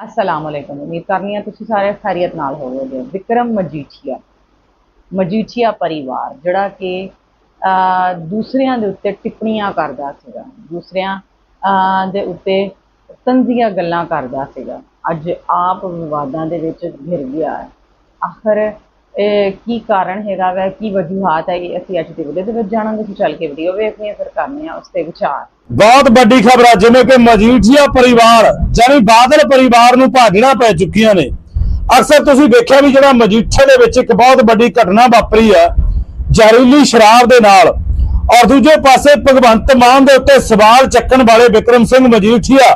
ਅਸਲਾਮ ਅਲੈਕੁਮ ਉਮੀਦ ਕਰਨੀ ਆ ਤੁਸੀਂ ਸਾਰੇ ਖੈਰੀਅਤ ਨਾਲ ਹੋਵੋਗੇ ਵਿਕਰਮ ਮਜੀਠੀਆ ਮਜੀਠੀਆ ਪਰਿਵਾਰ ਜਿਹੜਾ ਕਿ ਦੂਸਰਿਆਂ ਦੇ ਉੱਤੇ ਟਿੱਪਣੀਆਂ ਕਰਦਾ ਸੀਗਾ ਦੂਸਰਿਆਂ ਦੇ ਉੱਤੇ ਤੰਜ਼ੀਆਂ ਗੱਲਾਂ ਕਰਦਾ ਸੀਗਾ ਅੱਜ ਆਪ ਵਿਵਾਦਾਂ ਦੇ ਵਿੱਚ ਘਿਰ ਗਿਆ ਆਖਰ ਇਹ ਕੀ ਕਾਰਨ ਹੈਗਾ ਵੈ, ਕੀ ਵਜੂਹਾਤ ਹੈ ਅਸੀਂ ਅੱਜ ਦੀ ਵੀਡੀਓ ਦੇ ਵਿੱਚ ਜਾਣਾਂਗੇ ਤੁਸੀਂ ਚੱਲ ਕੇ ਵੀਡੀਓ ਵੇਖਦੇ ਹਾਂ, ਫਿਰ ਕਰਨੇ ਆ ਉਸ ਤੇ ਵਿਚਾਰ। ਬਹੁਤ ਵੱਡੀ ਖਬਰ ਹੈ ਜਿਵੇਂ ਕਿ ਮਜੀਠੀਆ ਪਰਿਵਾਰ ਜਾਨੀ ਬਾਦਲ ਪਰਿਵਾਰ ਨੂੰ ਭਾਜਣਾ ਪੈ ਚੁੱਕੀਆਂ ਨੇ। ਅਕਸਰ ਤੁਸੀਂ ਵੇਖਿਆ ਵੀ ਜਿਹੜਾ ਮਜੀਠੇ ਦੇ ਵਿੱਚ ਇੱਕ ਬਹੁਤ ਵੱਡੀ ਘਟਨਾ ਵਾਪਰੀ ਹੈ ਜ਼ਹਿਰੀਲੀ ਸ਼ਰਾਬ ਦੇ ਨਾਲ। ਔਰ ਦੂਜੇ ਪਾਸੇ ਭਗਵੰਤ ਮਾਨ ਦੇ ਉੱਤੇ ਸਵਾਲ ਚੱਕਣ ਵਾਲੇ ਵਿਕਰਮ ਸਿੰਘ ਮਜੀਠੀਆ।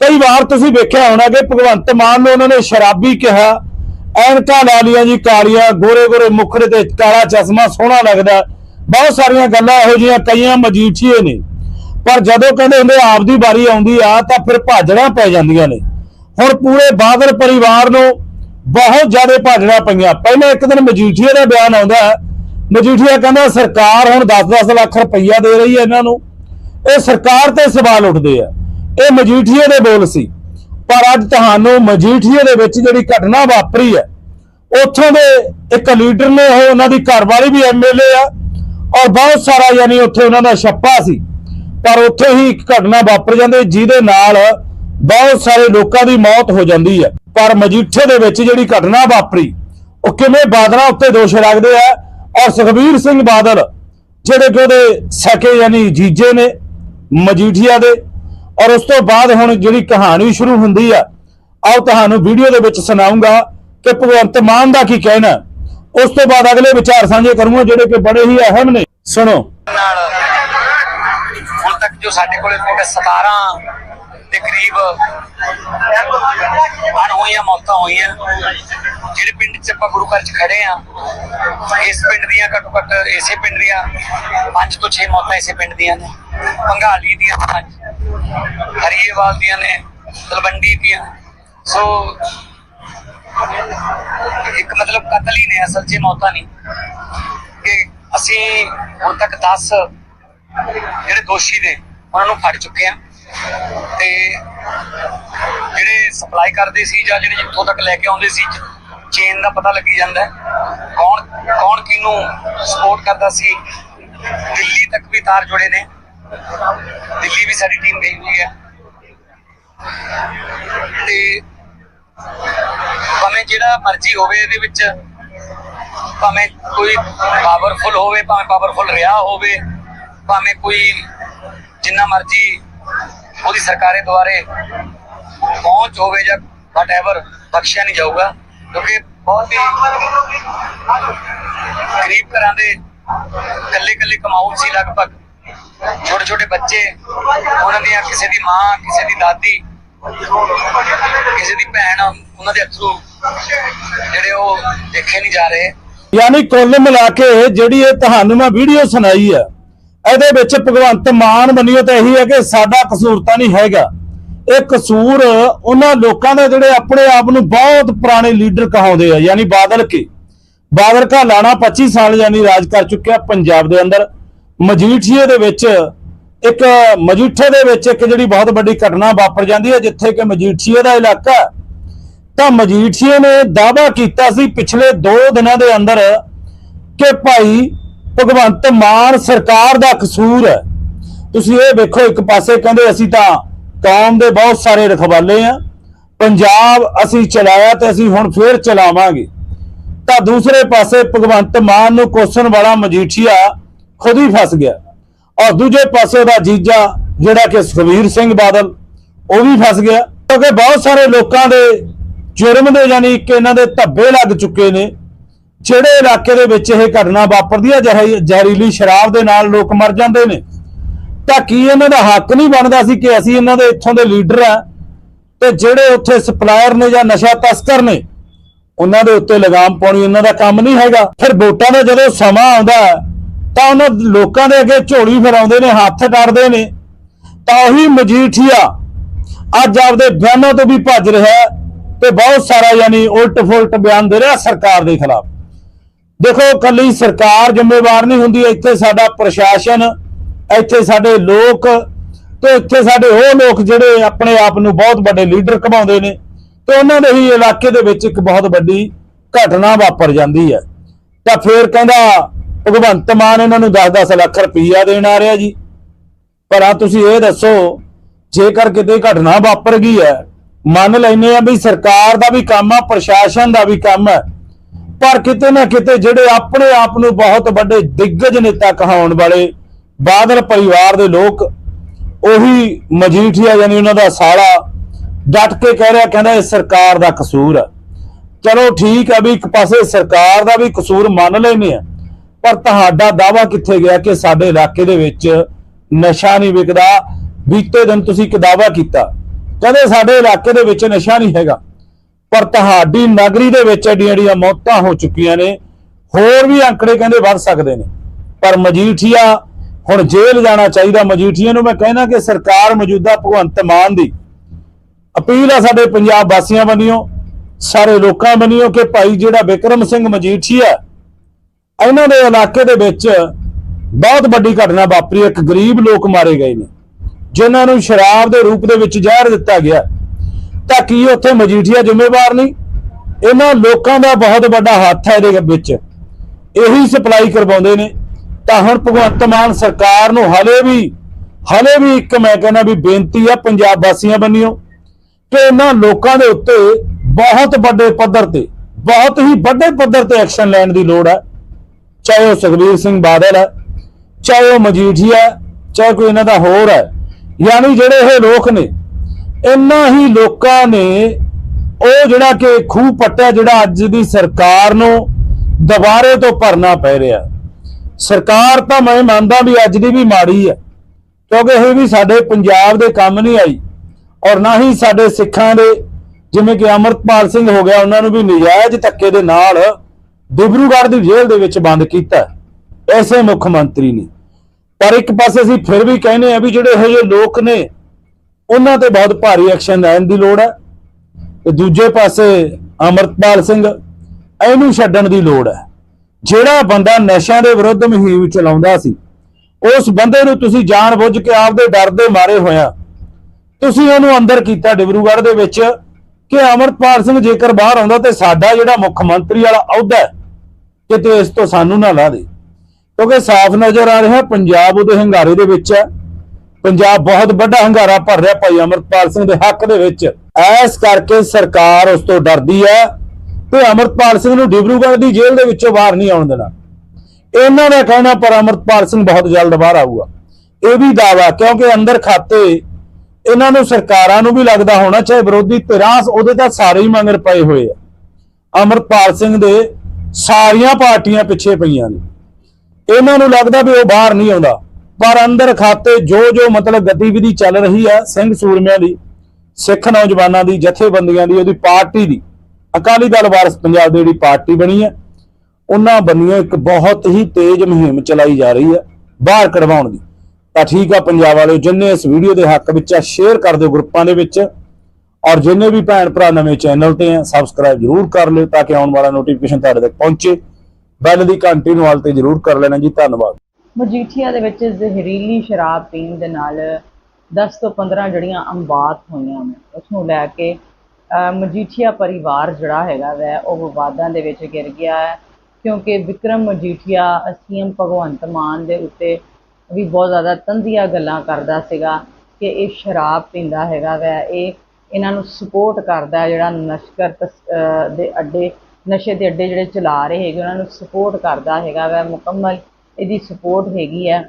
ਕਈ ਵਾਰ ਤੁਸੀਂ ਵੇਖਿਆ ਹੋਣਾ ਕਿ ਭਗਵੰਤ ਮਾਨ ਨੂੰ ਉਹਨਾਂ ਨੇ ਸ਼ਰਾਬੀ ਕਿਹਾ ਐਨਕਾਂ ਲਾ ਲੀਆਂ ਜੀ, ਕਾਲੀਆਂ, ਗੋਰੇ ਗੋਰੇ ਮੁਖੜੇ ਤੇ ਕਾਲਾ ਚਸ਼ਮਾ ਸੋਹਣਾ ਲੱਗਦਾ। ਬਹੁਤ ਸਾਰੀਆਂ ਗੱਲਾਂ ਇਹੋ ਜਿਹੀਆਂ ਕਈਆਂ ਮਜੀਠੀਏ ਨੇ। ਪਰ ਜਦੋਂ ਕਹਿੰਦੇ ਹੁੰਦੇ ਆਪ ਦੀ ਵਾਰੀ ਆਉਂਦੀ ਆ, ਤਾਂ ਫਿਰ ਭਾਜੜਾਂ ਪੈ ਜਾਂਦੀਆਂ ਨੇ। ਹੁਣ ਪੂਰੇ ਬਾਦਲ ਪਰਿਵਾਰ ਨੂੰ ਬਹੁਤ ਜ਼ਿਆਦਾ ਭਾਜੜਾਂ ਪਈਆਂ। ਪਹਿਲਾਂ ਇੱਕ ਦਿਨ ਮਜੀਠੀਏ ਦਾ ਬਿਆਨ ਆਉਂਦਾ ਹੈ। ਮਜੀਠੀਆ ਕਹਿੰਦਾ, ਸਰਕਾਰ ਹੁਣ 10-10 ਲੱਖ ਰੁਪਈਆ ਦੇ ਰਹੀ ਹੈ ਇਹਨਾਂ ਨੂੰ। ਇਹ ਸਰਕਾਰ ਤੇ ਸਵਾਲ ਉੱਠਦੇ ਆ। ਇਹ ਮਜੀਠੀਏ ਦੇ ਬੋਲ ਸੀ। ਪਰ ਅੱਜ ਤੁਹਾਨੂੰ ਮਜੀਠੀਏ ਦੇ ਵਿੱਚ ਜਿਹੜੀ ਘਟਨਾ ਵਾਪਰੀ ਹੈ, ਉੱਥੋਂ ਦੇ ਇੱਕ ਲੀਡਰ ਨੇ, ਉਹ ਉਹਨਾਂ ਦੀ ਘਰਵਾਲੀ ਵੀ ਐਮਐਲਏ ਆ ਔਰ ਬਹੁਤ ਸਾਰਾ ਯਾਨੀ ਉੱਥੇ ਉਹਨਾਂ ਦਾ ਛੱਪਾ ਸੀ। ਪਰ ਉੱਥੇ ਹੀ ਇੱਕ ਘਟਨਾ ਵਾਪਰ ਜਾਂਦੀ ਜਿਹਦੇ ਨਾਲ ਬਹੁਤ ਸਾਰੇ ਲੋਕਾਂ ਦੀ ਮੌਤ ਹੋ ਜਾਂਦੀ ਹੈ। ਪਰ ਮਜੀਠੇ ਦੇ ਵਿੱਚ ਜਿਹੜੀ ਘਟਨਾ ਵਾਪਰੀ, ਉਹ ਕਿਵੇਂ ਬਾਦਲਾਂ ਉੱਤੇ ਦੋਸ਼ ਲੱਗਦੇ ਆ ਔਰ ਸੁਖਬੀਰ ਸਿੰਘ ਬਾਦਲ ਜਿਹੜੇ ਕਿ ਉਹਦੇ ਸਕੇ ਯਾਨੀ ਜੀਜੇ ਨੇ ਮਜੀਠੀਆ ਦੇ ਔਰ ਉਸ ਤੋਂ ਬਾਅਦ ਹੁਣ ਜਿਹੜੀ ਕਹਾਣੀ ਸ਼ੁਰੂ ਹੁੰਦੀ ਆ, ਆਓ ਤੁਹਾਨੂੰ ਵੀਡੀਓ ਦੇ ਵਿੱਚ ਸੁਣਾਉਂਗਾ ਕਿ ਭਗਵੰਤ ਮਾਨ ਦਾ ਕੀ ਕਹਿਣਾ। ਉਸ ਤੋਂ ਬਾਅਦ ਅਗਲੇ ਵਿਚਾਰ ਸਾਂਝੇ ਕਰੂੰਗਾ ਜਿਹੜੇ ਕਿ ਬੜੇ ਹੀ ਅਹਿਮ ਨੇ। ਸੁਣੋ। ਹੁਣ ਤੱਕ ਜੋ ਸਾਡੇ ਕੋਲੇ ਕੋਲ 17 ਦੇ ਕਰੀਬ ਅਣਹੋਈਆਂ ਮੌਤਾਂ ਹੋਈਆਂ, ਜਿਹੜੇ ਪਿੰਡ 'ਚ ਆਪਾਂ ਗੁਰੂ ਘਰ 'ਚ ਖੜੇ ਆ, ਇਸ ਪਿੰਡ ਦੀਆਂ ਘੱਟੋ ਘੱਟ ਇਸੇ ਪਿੰਡ ਦੀਆਂ 5 ਤੋਂ 6 ਮੌਤਾਂ ਇਸੇ ਪਿੰਡ ਦੀਆਂ ਨੇ ਪੰਘਾਲੀ ਦੀਆਂ ਪੰਜ। ਹਰੀਏਵਾਲ ਦੀਆਂ ਨੇ, ਤਲਵੰਡੀ ਦੀਆਂ। ਸੋ ਇੱਕ ਮਤਲਬ ਕਤਲ ਹੀ ਨੇ, ਅਸਲ 'ਚ ਮੌਤਾਂ ਨਹੀਂ। ਕਿ ਅਸੀਂ ਹੁਣ ਤੱਕ 10 ਜਿਹੜੇ ਦੋਸ਼ੀ ਨੇ, ਉਹਨਾਂ ਨੂੰ ਫੜ ਚੁੱਕੇ ਆ ਤੇ ਜਿਹੜੇ ਸਪਲਾਈ ਕਰਦੇ ਸੀ ਜਾਂ ਜਿਹੜੇ ਜਿੱਥੋਂ ਤੱਕ ਲੈ ਕੇ ਆਉਂਦੇ ਸੀ, ਚੇਨ ਦਾ ਪਤਾ ਲੱਗੀ ਜਾਂਦਾ ਕੌਣ ਕੌਣ ਕਿਹਨੂੰ ਸਪੋਰਟ ਕਰਦਾ ਸੀ। ਦਿੱਲੀ ਤੱਕ ਵੀ ਤਾਰ ਜੁੜੇ ਨੇ। ਦਿੱਲੀ ਵੀ ਸਾਡੀ ਟੀਮ ਗਈ ਹੋਈ ਹੈ। ਤੇ ਭਾਵੇਂ ਜਿਹੜਾ ਮਰਜ਼ੀ ਹੋਵੇ ਇਹਦੇ ਵਿੱਚ, ਭਾਵੇਂ ਕੋਈ ਪਾਵਰਫੁਲ ਹੋਵੇ, ਭਾਵੇਂ ਪਾਵਰਫੁਲ ਰਿਹਾ ਹੋਵੇ, ਭਾਵੇਂ ਕੋਈ ਜਿੰਨਾ ਮਰਜ਼ੀ ਉਹਦੀ ਸਰਕਾਰੇ ਦੁਆਰੇ ਪਹੁੰਚ ਹੋਵੇ ਜਾਂ ਵਟਐਵਰ ਬਖਸ਼ਿਆ ਨਹੀਂ ਜਾਊਗਾ, ਕਿਉਂਕਿ ਬਹੁਤ ਹੀ ਗਰੀਬ ਘਰਾਂ ਦੇ ਇਕੱਲੇ ਕੱਲੇ ਕਮਾਊ ਸੀ ਲਗਭਗ। ਛੋਟੇ ਛੋਟੇ ਬੱਚੇ ਉਹਨਾਂ ਦੀਆਂ ਕਿਸੇ ਦੀ ਮਾਂ ਕਿਸੇ ਦੀ ਦਾਦੀ ਕਿਸੇ ਦੀ ਭੈਣ ਉਹਨਾਂ ਦੇ ਅਥਰੂ ਜਿਹੜੇ ਉਹ ਦੇਖੇ ਨਹੀਂ ਜਾ ਰਹੇ ਯਾਨੀ ਕੁੱਲ ਮਿਲਾ ਕੇ ਜਿਹੜੀ ਇਹ ਤੁਹਾਨੂੰ ਮੈਂ ਵੀਡੀਓ ਸੁਣਾਈ ਹੈ ਇਹਦੇ ਵਿੱਚ ਭਗਵੰਤ ਮਾਨ ਮੰਨਿਓ ਤਾਂ ਇਹੀ ਹੈ ਕਿ ਸਾਡਾ ਕਸੂਰ ਤਾਂ ਨਹੀਂ ਹੈਗਾ ਇਹ ਕਸੂਰ ਉਹਨਾਂ ਲੋਕਾਂ ਦਾ ਜਿਹੜੇ ਆਪਣੇ ਆਪ ਨੂੰ ਬਹੁਤ ਪੁਰਾਣੇ ਲੀਡਰ ਕਹਾਉਂਦੇ ਆ ਯਾਨੀ ਬਾਦਲ ਕੇ ਬਾਦਲ ਕਾ ਲਾਣਾ 25 ਸਾਲ ਯਾਨੀ ਰਾਜ ਕਰ ਚੁੱਕਿਆ ਪੰਜਾਬ ਦੇ ਅੰਦਰ ਮਜੀਠੀਏ ਦੇ ਵਿੱਚ ਇੱਕ ਮਜੀਠੇ ਦੇ ਵਿੱਚ ਇੱਕ ਜਿਹੜੀ ਬਹੁਤ ਵੱਡੀ ਘਟਨਾ ਵਾਪਰ ਜਾਂਦੀ ਹੈ, ਜਿੱਥੇ ਕਿ ਮਜੀਠੀਏ ਦਾ ਇਲਾਕਾ ਤਾਂ ਮਜੀਠੀਏ ਨੇ ਦਾਅਵਾ ਕੀਤਾ ਸੀ ਪਿਛਲੇ 2 ਦਿਨਾਂ ਦੇ ਅੰਦਰ ਕਿ ਭਾਈ ਭਗਵੰਤ ਮਾਨ ਸਰਕਾਰ ਦਾ ਕਸੂਰ ਹੈ। ਤੁਸੀਂ ਇਹ ਵੇਖੋ, ਇੱਕ ਪਾਸੇ ਕਹਿੰਦੇ ਅਸੀਂ ਤਾਂ ਕੌਮ ਦੇ ਬਹੁਤ ਸਾਰੇ ਰਖਵਾਲੇ ਆ ਪੰਜਾਬ ਅਸੀਂ ਚਲਾਇਆ ਤੇ ਅਸੀਂ ਹੁਣ ਫੇਰ ਚਲਾਵਾਂਗੇ। ਤਾਂ ਦੂਸਰੇ ਪਾਸੇ ਭਗਵੰਤ ਮਾਨ ਨੂੰ ਕੋਸਣ ਵਾਲਾ ਮਜੀਠੀਆ ਖੁਦ ਹੀ ਫਸ ਗਿਆ। ਔਰ ਦੂਜੇ ਪਾਸੇ ਉਹਦਾ ਜੀਜਾ, ਜਿਹੜਾ ਕਿ ਸੁਖਵੀਰ ਸਿੰਘ ਬਾਦਲ, ਉਹ ਵੀ ਫਸ ਗਿਆ। ਕਿਉਂਕਿ ਬਹੁਤ ਸਾਰੇ ਲੋਕਾਂ ਦੇ ਜੁਰਮ ਦੇ ਯਾਨੀ ਕਿ ਇਹਨਾਂ ਦੇ ਧੱਬੇ ਲੱਗ ਚੁੱਕੇ ਨੇ। ਜਿਹੜੇ ਇਲਾਕੇ ਦੇ ਵਿੱਚ ਇਹ ਘਟਨਾ ਵਾਪਰਦੀ ਹੈ ਜ਼ਹਿ- ਜ਼ਹਿਰੀਲੀ ਸ਼ਰਾਬ ਦੇ ਨਾਲ ਲੋਕ ਮਰ ਜਾਂਦੇ ਨੇ, ਤਾਂ ਕੀ ਇਹਨਾਂ ਦਾ ਹੱਕ ਨਹੀਂ ਬਣਦਾ ਸੀ ਕਿ ਅਸੀਂ ਇਹਨਾਂ ਦੇ ਇੱਥੋਂ ਦੇ ਲੀਡਰ ਆ, ਤੇ ਜਿਹੜੇ ਉੱਥੇ ਸਪਲਾਇਰ ਨੇ ਜਾਂ ਨਸ਼ਾ ਤਸਕਰ ਨੇ, ਉਹਨਾਂ ਦੇ ਉੱਤੇ ਲਗਾਮ ਪਾਉਣੀ ਉਹਨਾਂ ਦਾ ਕੰਮ ਨਹੀਂ ਹੈਗਾ। ਫਿਰ ਵੋਟਾਂ ਦਾ ਜਦੋਂ ਸਮਾਂ ਆਉਂਦਾ ਤਾਂ ਉਹਨਾਂ ਲੋਕਾਂ ਦੇ ਅੱਗੇ ਝੋਲੀ ਫਰਾਉਂਦੇ ਨੇ, ਹੱਥ ਟੱਟਦੇ ਨੇ। ਤਾਂ ਉਹੀ ਮਜੀਠੀਆ ਅੱਜ ਆਪਦੇ ਬਿਆਨਾਂ ਤੋਂ ਵੀ ਭੱਜ ਰਿਹਾ ਹੈ ਤੇ ਬਹੁਤ ਸਾਰਾ ਯਾਨੀ ਉਲਟ ਫੁਲਟ ਬਿਆਨ ਦੇ ਰਿਹਾ ਸਰਕਾਰ ਦੇ ਖਿਲਾਫ। ਦੇਖੋ, ਕੱਲੀ ਸਰਕਾਰ ਜ਼ਿੰਮੇਵਾਰ ਨਹੀਂ ਹੁੰਦੀ, ਇੱਥੇ ਸਾਡਾ ਪ੍ਰਸ਼ਾਸਨ, ਇੱਥੇ ਸਾਡੇ ਲੋਕ ਤੇ ਇੱਥੇ ਸਾਡੇ ਉਹ ਲੋਕ ਜਿਹੜੇ ਆਪਣੇ ਆਪ ਨੂੰ ਬਹੁਤ ਵੱਡੇ ਲੀਡਰ ਕਮਾਉਂਦੇ ਨੇ ਤੇ ਉਹਨਾਂ ਦੇ ਹੀ ਇਲਾਕੇ ਦੇ ਵਿੱਚ ਇੱਕ ਬਹੁਤ ਵੱਡੀ ਘਟਨਾ ਵਾਪਰ ਜਾਂਦੀ ਹੈ। ਤਾਂ ਫੇਰ ਕਹਿੰਦਾ ਭਗਵੰਤ ਮਾਨ ਇਹਨਾਂ ਨੂੰ 10-10 ਲੱਖ ਰੁਪਈਆ ਦੇਣ ਆ ਰਿਹਾ ਜੀ। ਪਰ ਆ ਤੁਸੀਂ ਇਹ ਦੱਸੋ, ਜੇਕਰ ਕਿਤੇ ਘਟਨਾ ਵਾਪਰ ਗਈ ਹੈ, ਮੰਨ ਲੈਨੇ ਆ ਵੀ ਸਰਕਾਰ ਦਾ ਵੀ ਕੰਮ ਆ, ਪ੍ਰਸ਼ਾਸਨ ਦਾ ਵੀ ਕੰਮ ਹੈ, ਪਰ ਕਿਤੇ ਨਾ ਕਿਤੇ ਜਿਹੜੇ ਆਪਣੇ ਆਪ ਨੂੰ ਬਹੁਤ ਵੱਡੇ ਦਿੱਗਜ ਨੇਤਾ ਕਹਾਉਣ ਵਾਲੇ ਬਾਦਲ ਪਰਿਵਾਰ ਦੇ ਲੋਕ, ਉਹੀ ਮਜੀਠੀਆ ਯਾਨੀ ਉਹਨਾਂ ਦਾ ਸਾਲਾ ਡਟ ਕੇ ਕਹਿ ਰਿਹਾ, ਕਹਿੰਦਾ ਇਹ ਸਰਕਾਰ ਦਾ ਕਸੂਰ ਹੈ। ਚਲੋ ਠੀਕ ਹੈ ਵੀ ਇੱਕ ਪਾਸੇ ਸਰਕਾਰ ਦਾ ਵੀ ਕਸੂਰ ਮੰਨ ਲੈਨੇ ਆ ਪਰ ਤੁਹਾਡਾ ਦਾਵਾ ਕਿੱਥੇ ਗਿਆ ਕਿ ਸਾਡੇ ਇਲਾਕੇ ਦੇ ਵਿੱਚ ਨਸ਼ਾ ਨਹੀਂ ਵਿਕਦਾ? ਬੀਤੇ ਦਿਨ ਤੁਸੀਂ ਇੱਕ ਦਾਵਾ ਕੀਤਾ। ਕਹਿੰਦੇ ਸਾਡੇ ਇਲਾਕੇ ਦੇ ਵਿੱਚ ਨਸ਼ਾ ਨਹੀਂ ਹੈਗਾ। ਪਰ ਤੁਹਾਡੀ ਨਗਰੀ ਦੇ ਵਿੱਚ ਏਡੀਆਂ ਏਡੀਆਂ ਮੌਤਾਂ ਹੋ ਚੁੱਕੀਆਂ ਨੇ। ਹੋਰ ਵੀ ਅੰਕੜੇ ਕਹਿੰਦੇ ਵੱਧ ਸਕਦੇ ਨੇ। ਪਰ ਮਜੀਠੀਆ, ਹੁਣ ਜੇਲ੍ਹ ਜਾਣਾ ਚਾਹੀਦਾ ਮਜੀਠੀਆ ਨੂੰ। ਮੈਂ ਕਹਿਣਾ ਕਿ ਸਰਕਾਰ ਮੌਜੂਦਾ ਭਗਵੰਤ ਮਾਨ ਦੀ ਅਪੀਲ ਆ ਸਾਡੇ ਪੰਜਾਬ ਵਾਸੀਆਂ ਵੱਲੋਂ, ਸਾਰੇ ਲੋਕਾਂ ਵੱਲੋਂ ਕਿ ਭਾਈ ਜਿਹੜਾ ਵਿਕਰਮ ਸਿੰਘ ਮਜੀਠੀਆ ਇਹਨਾਂ ਦੇ ਇਲਾਕੇ ਦੇ ਵਿੱਚ ਬਹੁਤ ਵੱਡੀ ਘਟਨਾ ਵਾਪਰੀ। ਇੱਕ ਗਰੀਬ ਲੋਕ ਮਾਰੇ ਗਏ ਨੇ, ਜਿਨ੍ਹਾਂ ਨੂੰ ਸ਼ਰਾਬ ਦੇ ਰੂਪ ਦੇ ਵਿੱਚ ਜ਼ਹਿਰ ਦਿੱਤਾ ਗਿਆ। ਤਾਂ ਕੀ ਉੱਥੇ ਮਜੀਠੀਆ ਜ਼ਿੰਮੇਵਾਰ ਨਹੀਂ? ਇਹਨਾਂ ਲੋਕਾਂ ਦਾ ਬਹੁਤ ਵੱਡਾ ਹੱਥ ਹੈ ਇਹਦੇ ਵਿੱਚ। ਇਹੀ ਸਪਲਾਈ ਕਰਵਾਉਂਦੇ ਨੇ। ਤਾਂ ਹੁਣ ਭਗਵੰਤ ਮਾਨ ਸਰਕਾਰ ਨੂੰ ਹਲੇ ਵੀ ਹਲੇ ਵੀ ਇੱਕ ਮੈਂ ਕਹਿੰਦਾ ਵੀ ਬੇਨਤੀ ਆ, ਪੰਜਾਬ ਵਾਸੀਆਂ ਬੰਨਿਓ, ਕਿ ਇਹਨਾਂ ਲੋਕਾਂ ਦੇ ਉੱਤੇ ਬਹੁਤ ਵੱਡੇ ਪੱਧਰ ਤੇ, ਬਹੁਤ ਹੀ ਵੱਡੇ ਪੱਧਰ ਤੇ ਐਕਸ਼ਨ ਲੈਣ ਦੀ ਲੋੜ ਹੈ ਚਾਹੇ ਉਹ ਸੁਖਬੀਰ ਸਿੰਘ ਬਾਦਲ ਹੈ, ਚਾਹੇ ਉਹ ਮਜੀਠੀਆ ਚਾਹੇ ਕੋਈ ਇਹਨਾਂ ਦਾ ਹੋਰ ਹੈ, ਯਾਨੀ ਜਿਹੜੇ ਇਹ ਲੋਕ ਨੇ ਇਹਨਾਂ ਹੀ ਲੋਕਾਂ ਨੇ ਉਹ ਜਿਹੜਾ ਕਿ ਖੂਹ ਪੱਟਿਆ ਜਿਹੜਾ ਅੱਜ ਦੀ ਸਰਕਾਰ ਨੂੰ ਦੁਬਾਰੇ ਤੋਂ ਭਰਨਾ ਪੈ ਰਿਹਾ। ਸਰਕਾਰ ਤਾਂ ਮੈਂ ਮੰਨਦਾ ਵੀ ਅੱਜ ਦੀ ਵੀ ਮਾੜੀ ਹੈ, ਕਿਉਂਕਿ ਇਹ ਵੀ ਸਾਡੇ ਪੰਜਾਬ ਦੇ ਕੰਮ ਨਹੀਂ ਆਈ, ਔਰ ਨਾ ਹੀ ਸਾਡੇ ਸਿੱਖਾਂ ਦੇ, ਜਿਵੇਂ ਕਿ ਅਮਰਤਪਾਲ ਸਿੰਘ ਹੋ ਗਿਆ, ਉਹਨਾਂ ਨੂੰ ਵੀ ਨਜਾਇਜ਼ ਧੱਕੇ ਦੇ ਨਾਲ ਡਿਬਰੂਗੜ੍ਹ ਦੀ ਜੇਲ੍ਹ ਦੇ ਵਿੱਚ ਬੰਦ ਕੀਤਾ ਐਸੇ ਮੁੱਖ ਮੰਤਰੀ ਨੇ। ਪਰ ਇੱਕ ਪਾਸੇ ਅਸੀਂ ਫਿਰ ਵੀ ਕਹਿੰਦੇ ਆ ਵੀ ਜਿਹੜੇ ਇਹ ਜਿਹੇ ਲੋਕ ਨੇ, ਉਹਨਾਂ ਤੇ ਬਹੁਤ ਭਾਰੀ ਐਕਸ਼ਨ ਲੈਣ ਦੀ ਲੋੜ ਹੈ। ਤੇ ਦੂਜੇ ਪਾਸੇ ਅਮਰਤਪਾਲ ਸਿੰਘ, ਇਹਨੂੰ ਛੱਡਣ ਦੀ ਲੋੜ ਹੈ। ਜਿਹੜਾ ਬੰਦਾ ਨਸ਼ਿਆਂ ਦੇ ਵਿਰੁੱਧ ਮੁਹਿੰਮ ਚਲਾਉਂਦਾ ਸੀ, ਉਸ ਬੰਦੇ ਨੂੰ ਤੁਸੀਂ ਜਾਣ ਬੁੱਝ ਕੇ ਆਪਦੇ ਡਰ ਦੇ ਮਾਰੇ ਹੋਇਆ, ਤੁਸੀਂ ਉਹਨੂੰ ਅੰਦਰ ਕੀਤਾ ਡਿਬਰੂਗੜ੍ਹ ਦੇ ਵਿੱਚ ਕਿ ਅਮਰਪਾਲ ਸਿੰਘ ਜੇਕਰ ਬਾਹਰ ਆਉਂਦਾ ਤੇ ਸਾਡਾ ਜਿਹੜਾ ਮੁੱਖ ਮੰਤਰੀ ਵਾਲਾ ਅਹੁਦਾ ਹੈ, ਕਿਤੇ ਇਸ ਤੋਂ ਸਾਨੂੰ ਨਾ ਲਾ ਦੇ। ਕਿਉਂਕਿ ਸਾਫ਼ ਨਜ਼ਰ ਆ ਰਿਹਾ ਪੰਜਾਬ ਉਹਦੇ ਹੰਗਾਰੇ ਦੇ ਵਿੱਚ ਹੈ। ਪੰਜਾਬ ਬਹੁਤ ਵੱਡਾ ਹੰਗਾਰਾ ਭਰ ਰਿਹਾ ਭਾਈ ਅਮਰਪਾਲ ਸਿੰਘ ਦੇ ਹੱਕ ਦੇ ਵਿੱਚ। ਐਸ ਕਰਕੇ ਸਰਕਾਰ ਉਸ ਤੋਂ ਡਰਦੀ ਹੈ ਤੇ ਅਮਰਪਾਲ ਸਿੰਘ ਨੂੰ ਡਿਬਰੂਗੜ੍ਹ ਦੀ ਜੇਲ੍ਹ ਦੇ ਵਿੱਚੋਂ ਬਾਹਰ ਨਹੀਂ ਆਉਣ ਦੇਣਾ। ਇਹਨਾਂ ਦਾ ਕਹਿਣਾ ਪਰ ਅਮਰਪਾਲ ਸਿੰਘ ਬਹੁਤ ਜਲਦ ਬਾਹਰ ਆਊਗਾ। ਇਹ ਵੀ ਦਾਵਾ ਕਿਉਂਕਿ ਅੰਦਰ ਖਾਤੇ ਇਹਨਾਂ ਨੂੰ ਸਰਕਾਰਾਂ ਨੂੰ ਵੀ ਲੱਗਦਾ ਹੋਣਾ ਚਾਹੇ ਵਿਰੋਧੀ ਧਿਰਾਂ ਉਹਦੇ ਤਾਂ ਸਾਰੇ ਹੀ ਮੰਗਰ ਪਏ ਹੋਏ ਆ। ਅਮਰਪਾਲ ਸਿੰਘ ਦੇ ਸਾਰੀਆਂ ਪਾਰਟੀਆਂ ਪਿੱਛੇ ਪਈਆਂ ਨੇ। ਇਹਨਾਂ ਨੂੰ ਲੱਗਦਾ ਵੀ ਉਹ ਬਾਹਰ ਨਹੀਂ ਆਉਂਦਾ। ਪਰ ਅੰਦਰ ਖਾਤੇ ਜੋ ਜੋ ਮਤਲਬ ਗਤੀਵਿਧੀ ਚੱਲ ਰਹੀ ਹੈ ਸਿੰਘ ਸੂਰਮਿਆਂ ਦੀ, ਸਿੱਖ ਨੌਜਵਾਨਾਂ ਦੀ, ਜਥੇਬੰਦੀਆਂ ਦੀ, ਉਹਦੀ ਪਾਰਟੀ ਦੀ। ਅਕਾਲੀ ਦਲ ਵਾਰਸ ਪੰਜਾਬ ਦੀ ਜਿਹੜੀ ਪਾਰਟੀ ਬਣੀ ਹੈ ਉਹਨਾਂ ਬੰਨਿਓ ਇੱਕ ਬਹੁਤ ਹੀ ਤੇਜ਼ ਮੁਹਿੰਮ ਚਲਾਈ ਜਾ ਰਹੀ ਹੈ ਬਾਹਰ ਕਢਵਾਉਣ ਦੀ। ਤਾਂ ਠੀਕ ਆ ਪੰਜਾਬ ਵਾਲਿਓ, ਜਿੰਨੇ ਇਸ ਵੀਡੀਓ ਦੇ ਹੱਕ ਵਿੱਚ ਆ, ਸ਼ੇਅਰ ਕਰ ਦਿਓ ਗਰੁੱਪਾਂ ਦੇ ਵਿੱਚ। ਔਰ ਜਿੰਨੇ ਵੀ ਭੈਣ ਭਰਾ ਨਵੇਂ ਚੈਨਲ ਤੇ ਆ ਸਬਸਕ੍ਰਾਈਬ ਜਰੂਰ ਕਰ ਲਿਓ ਤਾਂ ਕਿ ਆਉਣ ਵਾਲਾ ਨੋਟੀਫਿਕੇਸ਼ਨ ਤੁਹਾਡੇ ਤੱਕ ਪਹੁੰਚੇ। ਬੈਲ ਦੀ ਘੰਟੀ ਨੂੰ ਹਾਲ ਤੇ ਜਰੂਰ ਕਰ ਲੈਣਾ ਜੀ, ਧੰਨਵਾਦ। ਮਜੀਠੀਆ ਦੇ ਵਿੱਚ ਜ਼ਹਿਰੀਲੀ ਸ਼ਰਾਬ ਪੀਣ ਦੇ ਨਾਲ 10 ਤੋਂ 15 ਜਿਹੜੀਆਂ ਅੰਬਾਤ ਹੋਈਆਂ ਨੇ। ਉਸ ਨੂੰ ਲੈ ਕੇ ਮਜੀਠੀਆ ਪਰਿਵਾਰ ਜਿਹੜਾ ਹੈਗਾ ਵੈ, ਉਹ ਵਿਵਾਦਾਂ ਦੇ ਵਿੱਚ ਗਿਰ ਗਿਆ ਹੈ। ਕਿਉਂਕਿ ਵਿਕਰਮ ਮਜੀਠੀਆ ਸੀਐਮ ਭਗਵੰਤ ਮਾਨ ਦੇ ਉੱਤੇ ਵੀ ਬਹੁਤ ਜ਼ਿਆਦਾ ਤੰਦੀਆਂ ਗੱਲਾਂ ਕਰਦਾ ਸੀਗਾ ਕਿ ਇਹ ਸ਼ਰਾਬ ਪੀਂਦਾ ਹੈਗਾ ਵੈ, ਇਹ ਇਹਨਾਂ ਨੂੰ ਸਪੋਰਟ ਕਰਦਾ ਜਿਹੜਾ ਨਸ਼ਕਰ ਤਸ- ਦੇ ਅੱਡੇ, ਨਸ਼ੇ ਦੇ ਅੱਡੇ ਜਿਹੜੇ ਚਲਾ ਰਹੇ ਹੈਗੇ, ਉਹਨਾਂ ਨੂੰ ਸਪੋਰਟ ਕਰਦਾ ਹੈਗਾ ਵੈ, ਮੁਕੰਮਲ ਇਹਦੀ ਸਪੋਰਟ ਹੈਗੀ ਹੈ।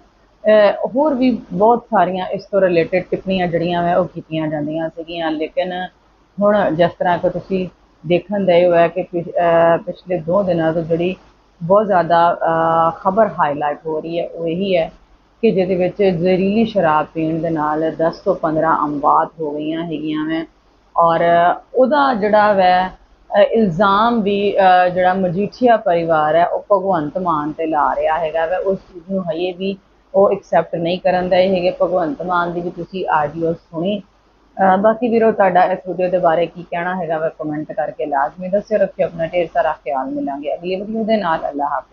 ਹੋਰ ਵੀ ਬਹੁਤ ਸਾਰੀਆਂ ਇਸ ਤੋਂ ਰਿਲੇਟਡ ਟਿੱਪਣੀਆਂ ਜਿਹੜੀਆਂ ਵਾ, ਉਹ ਕੀਤੀਆਂ ਜਾਂਦੀਆਂ ਸੀਗੀਆਂ। ਲੇਕਿਨ ਹੁਣ ਜਿਸ ਤਰ੍ਹਾਂ ਕਿ ਤੁਸੀਂ ਦੇਖਣ ਦੇ ਹੋਇਆ ਕਿ ਪਿਛ- ਪਿਛਲੇ ਦੋ ਦਿਨਾਂ ਤੋਂ ਜਿਹੜੀ ਬਹੁਤ ਜ਼ਿਆਦਾ ਖਬਰ ਹਾਈਲਾਈਟ ਹੋ ਰਹੀ ਹੈ, ਉਹ ਇਹੀ ਹੈ ਕਿ ਜਿਹਦੇ ਵਿੱਚ ਜ਼ਹਿਰੀਲੀ ਸ਼ਰਾਬ ਪੀਣ ਦੇ ਨਾਲ 10 ਤੋਂ 15 ਅੰਬਾਤ ਹੋ ਗਈਆਂ ਹੈਗੀਆਂ ਵੈ। ਔਰ ਉਹਦਾ ਜਿਹੜਾ ਵੈ ਇਲਜ਼ਾਮ ਵੀ ਜਿਹੜਾ ਮਜੀਠੀਆ ਪਰਿਵਾਰ ਹੈ, ਉਹ ਭਗਵੰਤ ਮਾਨ ਤੇ ਲਾ ਰਿਹਾ ਹੈਗਾ ਵੈ। ਉਸ ਚੀਜ਼ ਨੂੰ ਹਜੇ ਵੀ ਉਹ ਐਕਸੈਪਟ ਨਹੀਂ ਕਰਨ ਦੇ ਹੈਗੇ। ਭਗਵੰਤ ਮਾਨ ਦੀ ਵੀ ਤੁਸੀਂ ਆਡੀਓ ਸੁਣੀ। ਬਾਕੀ ਵੀਰੋ, ਤੁਹਾਡਾ ਇਸ ਵੀਡੀਓ ਦੇ ਬਾਰੇ ਕੀ ਕਹਿਣਾ ਹੈਗਾ ਵੈ? ਕਮੈਂਟ ਕਰਕੇ ਲਾਜ਼ਮੀ ਦੱਸਿਓ। ਰੱਖਿਓ ਆਪਣਾ ਢੇਰ ਸਾਰਾ ਖਿਆਲ। ਮਿਲਾਂਗੇ ਅਗਲੀ ਵੀਡੀਓ ਦੇ ਨਾਲ। ਅੱਲਾਹ ਹਾਫਿਜ਼।